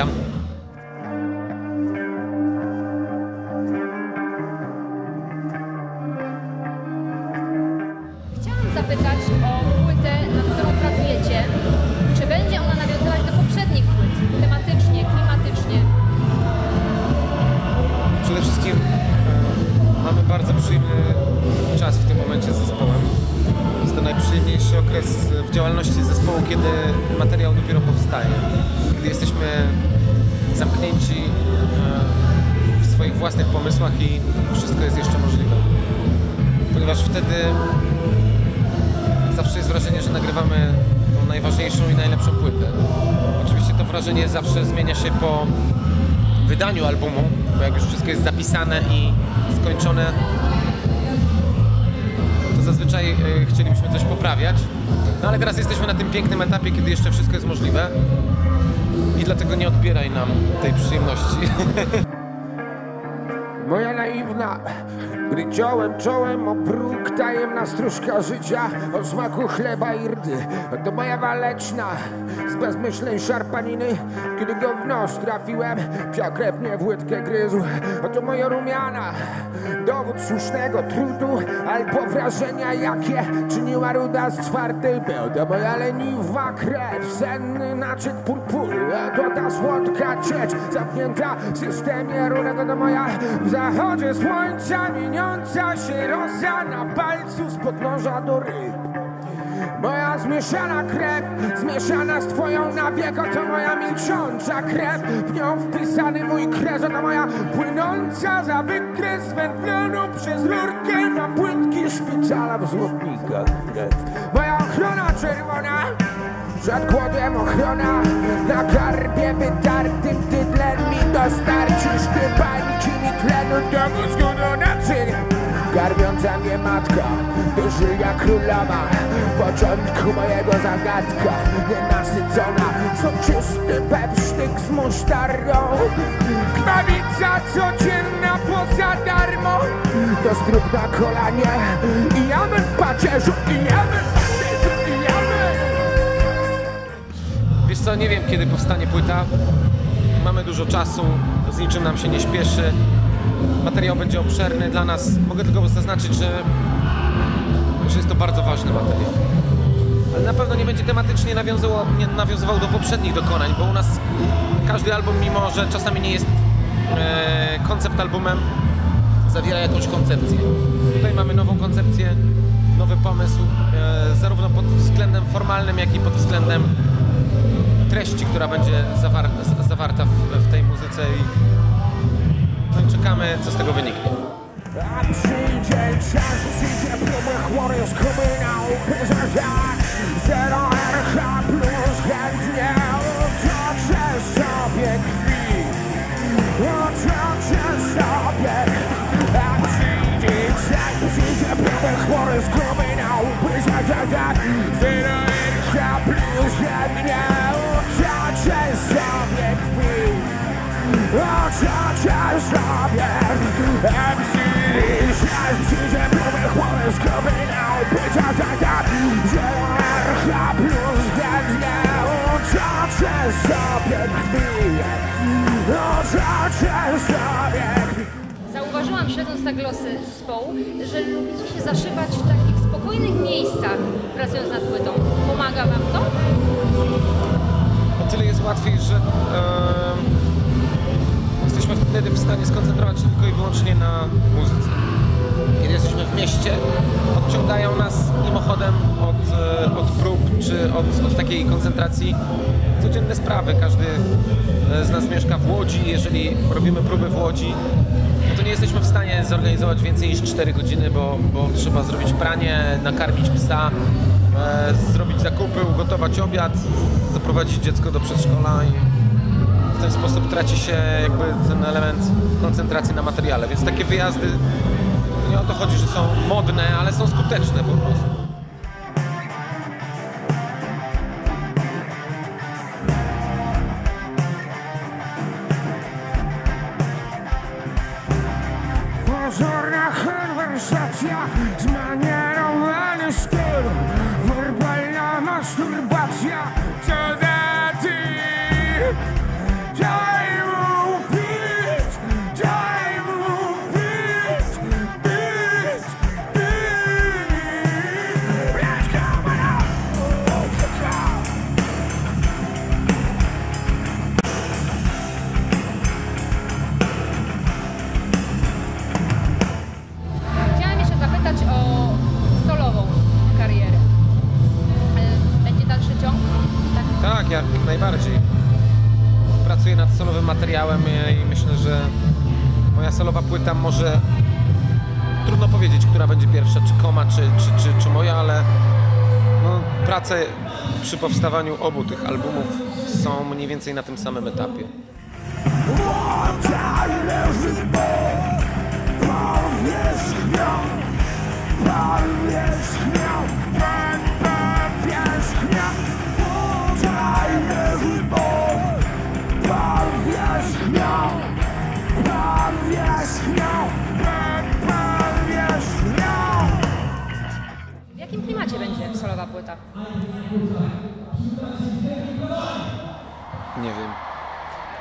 witam. Chciałam zapytać o płytę, nad którą pracujecie. Czy będzie ona nawiązywać do poprzednich płyt? Tematycznie, klimatycznie? Przede wszystkim e, mamy bardzo przyjemny czas w tym momencie z zespołem. Jest to najprzyjemniejszy okres w działalności zespołu, kiedy materiał dopiero powstaje. I wszystko jest jeszcze możliwe. Ponieważ wtedy zawsze jest wrażenie, że nagrywamy tą najważniejszą i najlepszą płytę. Oczywiście to wrażenie zawsze zmienia się po wydaniu albumu, bo jak już wszystko jest zapisane i skończone, to zazwyczaj e, chcielibyśmy coś poprawiać. No ale teraz jesteśmy na tym pięknym etapie, kiedy jeszcze wszystko jest możliwe i dlatego nie odbieraj nam tej przyjemności. Moja naiwna, gdy czołem, czołem o próg tajemna stróżka życia o smaku chleba i rdy. To moja waleczna z bezmyślnej szarpaniny, kiedy go w nos trafiłem, psia mnie w łydkę gryzł. Oto moja rumiana, dowód słusznego trudu, albo wrażenia jakie czyniła ruda z czwartej był. To moja leniwa krew, senny pól, a to ta słodka ciecz zamknięta w systemie runego to moja w zachodzie słońca mieniąca się roza na palcu z podnóża do ryb. Moja zmieszana krew, zmieszana z twoją na oto moja milcząca krew, w nią wpisany mój kres, oto moja płynąca za wykres wędlonu przez rurkę na płytki szpitala w złotnikach krew. Moja ochrona czerwona, przed głodem ochrona, na garbie wytartym ty tlen mi dostarczysz, ty bańki mi tlenu do mózgu do naczyń. Garbiąca mnie matka, dożyja królowa Początku mojego zagadka Nienasycona, soczysty pewsztyk z musztardą Krwawica codzienna poza darmo To strób na kolanie I jamy w pacierzu I jamy w pacierzu I jamy Wiesz co, nie wiem kiedy powstanie płyta. Mamy dużo czasu, z niczym nam się nie śpieszy. Materiał będzie obszerny dla nas. Mogę tylko zaznaczyć, że, że jest to bardzo ważny materiał. Ale na pewno nie będzie tematycznie nawiązywał, nie nawiązywał do poprzednich dokonań, bo u nas każdy album, mimo że czasami nie jest e, koncept albumem, zawiera jakąś koncepcję. Tutaj mamy nową koncepcję, nowy pomysł, e, zarówno pod względem formalnym, jak i pod względem treści, która będzie zawarta w, w tej muzyce i, no i czekamy, co z tego wyniknie. A przyjdzie czas, przyjdzie kobyną Pyzazak, zero plus Otoczę sobie MC Szans przyjdzie próby chłory z kobyną Pyta taka Zero plus chętnie Otoczę sobie krwi Otoczę sobie krwi Zauważyłam, śledząc tak losy zespołu, że lubicie się zaszywać w takich spokojnych miejscach, pracując nad płytą. Pomaga wam to? O tyle jest łatwiej, że w stanie skoncentrować się tylko i wyłącznie na muzyce. Kiedy jesteśmy w mieście, odciągają nas mimochodem od, e, od prób czy od, od takiej koncentracji codzienne sprawy. Każdy e, z nas mieszka w Łodzi. Jeżeli robimy próby w Łodzi, to nie jesteśmy w stanie zorganizować więcej niż 4 godziny, bo, bo trzeba zrobić pranie, nakarmić psa, e, zrobić zakupy, ugotować obiad, zaprowadzić dziecko do przedszkola i w ten sposób traci się jakby ten element koncentracji na materiale. Więc takie wyjazdy, nie o to chodzi, że są modne, ale są skuteczne po prostu. Pozorna konwersacja, jak najbardziej. Pracuję nad solowym materiałem e, i myślę, że moja solowa płyta może... Trudno powiedzieć, która będzie pierwsza, czy Koma, czy, czy, czy, czy moja, ale no, prace przy powstawaniu obu tych albumów są mniej więcej na tym samym etapie. W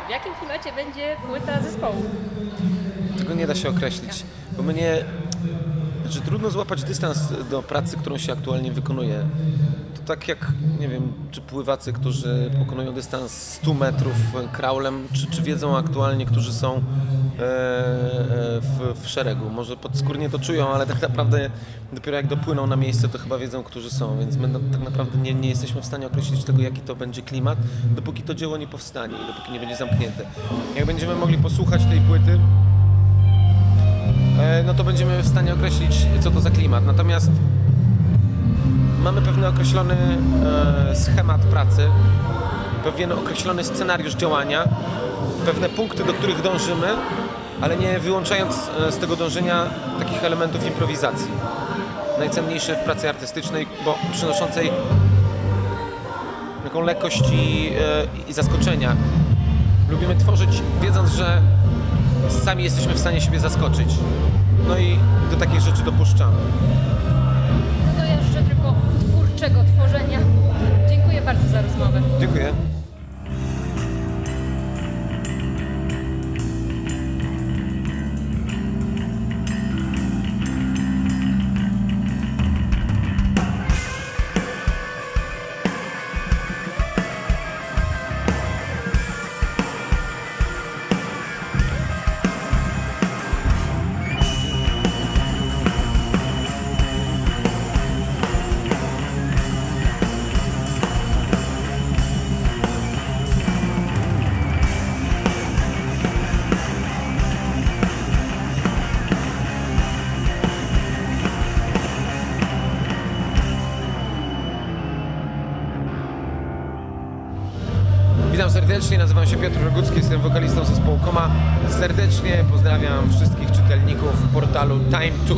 W jakim klimacie będzie płyta zespołu? Tego nie da się określić, bo mnie... Znaczy trudno złapać dystans do pracy, którą się aktualnie wykonuje. To tak jak, nie wiem, czy pływacy, którzy pokonują dystans 100 metrów kraulem, czy, czy wiedzą aktualnie, którzy są w, w szeregu. Może podskórnie to czują, ale tak naprawdę dopiero jak dopłyną na miejsce, to chyba wiedzą, którzy są, więc my na, tak naprawdę nie, nie jesteśmy w stanie określić tego, jaki to będzie klimat, dopóki to dzieło nie powstanie i dopóki nie będzie zamknięte. Jak będziemy mogli posłuchać tej płyty, e, no to będziemy w stanie określić, co to za klimat. Natomiast mamy pewien określony e, schemat pracy, pewien określony scenariusz działania, pewne punkty, do których dążymy, ale nie wyłączając e, z tego dążenia takich elementów improwizacji. Najcenniejsze w pracy artystycznej, bo przynoszącej taką lekkość i, e, i zaskoczenia. Lubimy tworzyć, wiedząc, że sami jesteśmy w stanie siebie zaskoczyć. No i do takich rzeczy dopuszczamy. To życzę tylko twórczego tworzenia. Dziękuję bardzo za rozmowę. Dziękuję. Serdecznie, nazywam się Piotr Rogucki, jestem wokalistą zespołu Koma. Serdecznie pozdrawiam wszystkich czytelników portalu Time2.